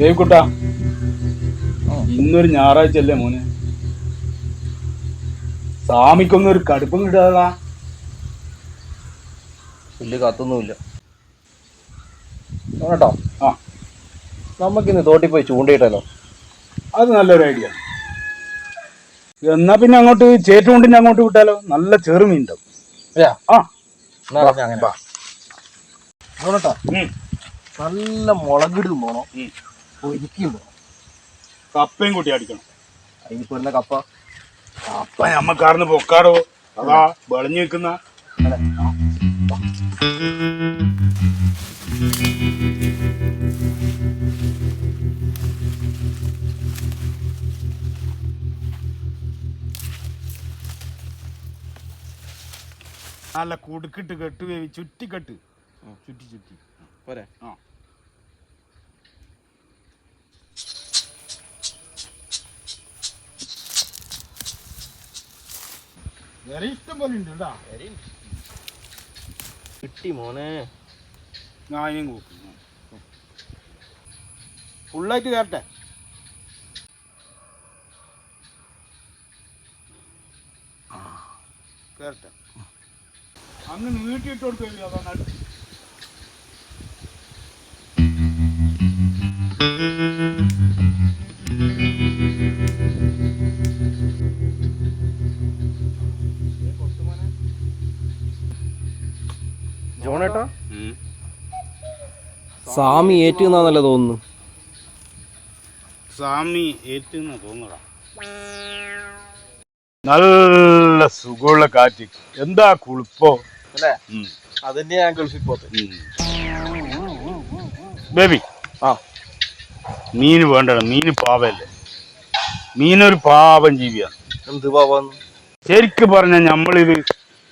ദേവിക്കുട്ട. ഇന്നൊരു ഞായറാഴ്ച അല്ലേ മോനെ? സ്വാമിക്കൊന്നും ഒരു കടുപ്പം കിട്ടാതാ. വലിയ കത്തൊന്നുമില്ല. കേട്ടോ ആ. നമുക്കിന്ന് തോട്ടി പോയി ചൂണ്ടയിട്ടല്ലോ. അത് നല്ലൊരു ഐഡിയ. എന്നാ പിന്നെ അങ്ങോട്ട് ചേറ്റുകൊണ്ടിന് അങ്ങോട്ട് വിട്ടാലോ? നല്ല ചെറുമീൻ ഉണ്ടാവും ആ. അങ്ങനെ. നല്ല മുളകിടും പോണോ പോണം കപ്പയും കൂട്ടി അടിക്കണം. അതിനിപ്പോ വരുന്ന കപ്പ? കപ്പ നമ്മക്കാർന്ന് പൊക്കാടോ? അതാ വെളഞ്ഞു നിൽക്കുന്ന. നല്ല കുടുക്കിട്ട് കെട്ട് വേവി ചുറ്റിക്കെട്ട്. ചുറ്റി ചുറ്റി. പോരെ. ആ. വേറെ ഇഷ്ടം പോലെ ഉണ്ട് കേട്ടാ. കിട്ടി മോനെ. ഞാനും കൂക്കും ഫുള്ളായിട്ട് കയറട്ടെ കയറട്ടെ അങ്ങ് നീട്ടിയിട്ട് കൊടുക്കില്ല അതാണ് ജോണേട്ടാ? സ്വാമി ഏറ്റുന്നാന്നല്ലേ തോന്നുന്നു. സ്വാമി ഏറ്റുന്ന തോന്നടാ നല്ല സുഖമുള്ള കാറ്റ്. എന്താ കുളിപ്പോ? അല്ലേ. അതിന്റെ ഞാൻ ഗൾഫിൽ പോത്തെ. ബേബി. ആ. മീന് വേണ്ടടാ. മീന് പാവല്ലേ. മീനൊരു പാവം ജീവിയാണ്. എന്ത് പോവാന്ന്? ശരിക്ക് പറഞ്ഞ നമ്മളിത്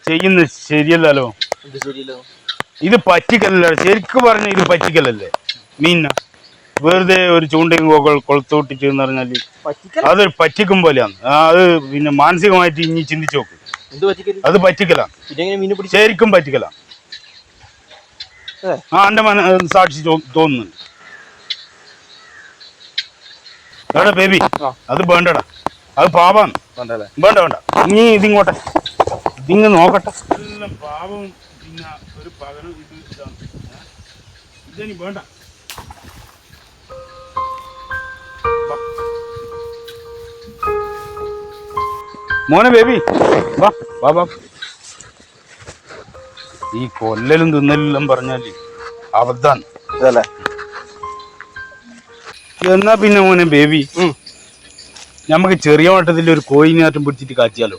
ചെയ്യുന്ന ശരിയല്ലല്ലോ. ശരിയല്ലോ? ഇത് പറ്റിക്കലല്ല? ശരിക്കും പറഞ്ഞ ഇത് പറ്റിക്കലല്ലേ? മീന വെറുതെ ഒരു ചൂണ്ടയും കൊ- കൊളുത്തോട്ടിച്ച് എന്ന് പറഞ്ഞാൽ അതൊരു പറ്റിക്കും പോലെയാണ്. അത് പിന്നെ മാനസികമായിട്ട് ഇനി ചിന്തിച്ചു നോക്ക്. അത് പറ്റിക്കലാണ്. ശരിക്കും പറ്റിക്കലാണ്. ആ എന്റെ മന സാക്ഷി തോന്നുന്നു തോന്നുന്നുണ്ട്. എടാ ബേബി അത് വേണ്ടടാ. അത് പാപാണ് വേണ്ട വേണ്ട. നീ ഇതിങ്ങോട്ടെ. ഇതിങ്ങ് നോക്കട്ടെ. എല്ലാം പാവം പിന്നെ ഒരു പകരം ഇത് ഇതാണ്. ഇതനി വേണ്ട. മോനെ ബേബി വാ. വാ വാ. ഈ കൊല്ലലും തിന്നലും പറഞ്ഞാൽ അബദ്ധാണ് ഇതല്ലേ? എന്നാ പിന്നെ മോനെ ബേബി? നമുക്ക് ചെറിയ വട്ടത്തിൽ ഒരു കോയിനാറ്റം പിടിച്ചിട്ട് കാച്ചിയാലോ?